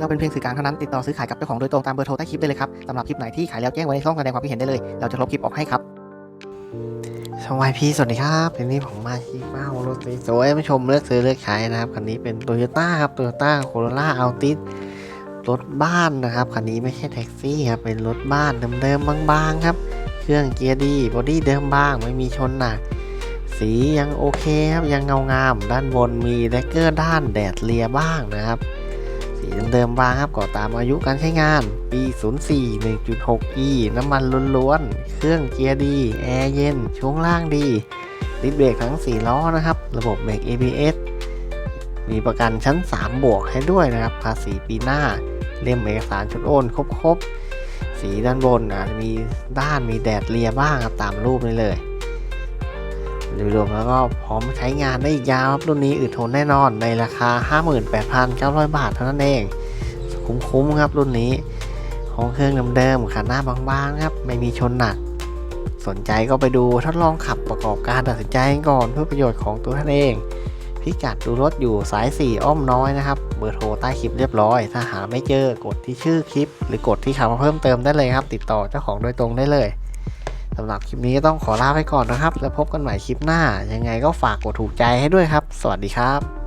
เราเป็นเพียงสื่อกลางเท่านั้นติดต่อซื้อขายกับเจ้าของโดยตรงตามเบอร์โทรใต้คลิปได้เลยครับสำหรับคลิปไหนที่ขายแล้วแจ้งไว้ในช่องแสดงความคิดเห็นได้เลย เราจะลบคลิปออกให้ครับสวัสดีสวัสดีครับวันนี้ผมมาที่บ้านรถสวยๆมาชมเลือกซื้อเลือกขายนะครับคันนี้เป็นโตโยต้าครับโตโยต้าโคโรล่าอัลติสรถบ้านนะครับคันนี้ไม่ใช่แท็กซี่ครับเป็นรถบ้านเดิมๆบางๆครับ เครื่องเกียร์ดีบอดี้เดิมบ้างไม่มีชนหนักสียังโอเคครับยังเงางาม ด้านบนมีแดกเกอร์ด้านแดดเลียบ้างนะครับ สีเดิมๆบางครับก็ตามอายุการใช้งาน ปี 04 1.6 e น้ำมันล้วนๆ เครื่องเกียร์ดี แอร์เย็น ช่วงล่างดีดิสเบรกทั้ง 4 ล้อนะครับ ระบบเบรก ABS มีประกันชั้น 3 บวกให้ด้วยนะครับ ภาษีปีหน้า เล่มเอกสารชุดโอนครบๆ สีด้านบนอาจจะมีด้านมีแดดเลียบ้างครับตามรูปนี้เลย รวมแล้วก็พร้อมใช้งานได้อีกยาวครับรุ่นนี้อึดทนแน่นอนในราคา 58,900 บาทเท่านั้นเอง คุ้มๆครับรุ่นนี้ ของเครื่องเดิมๆขาหน้าบางๆครับไม่มีชนหนัก สนใจก็ไปดูทดลองขับประกอบการตัดสินใจก่อนเพื่อประโยชน์ของตัวท่านเองพิกัดดูรถอยู่สาย 4 อ้อมน้อยนะครับ เบอร์โทรใต้คลิปเรียบร้อย ถ้าหาไม่เจอกดที่ชื่อคลิป หรือกดที่คำว่าเพิ่มเติมได้เลยครับ ติดต่อเจ้าของโดยตรงได้เลย สำหรับคลิปนี้ต้องขอลาไปก่อนนะครับ แล้วพบกันใหม่คลิปหน้า ยังไงก็ฝากกดถูกใจให้ด้วยครับ สวัสดีครับ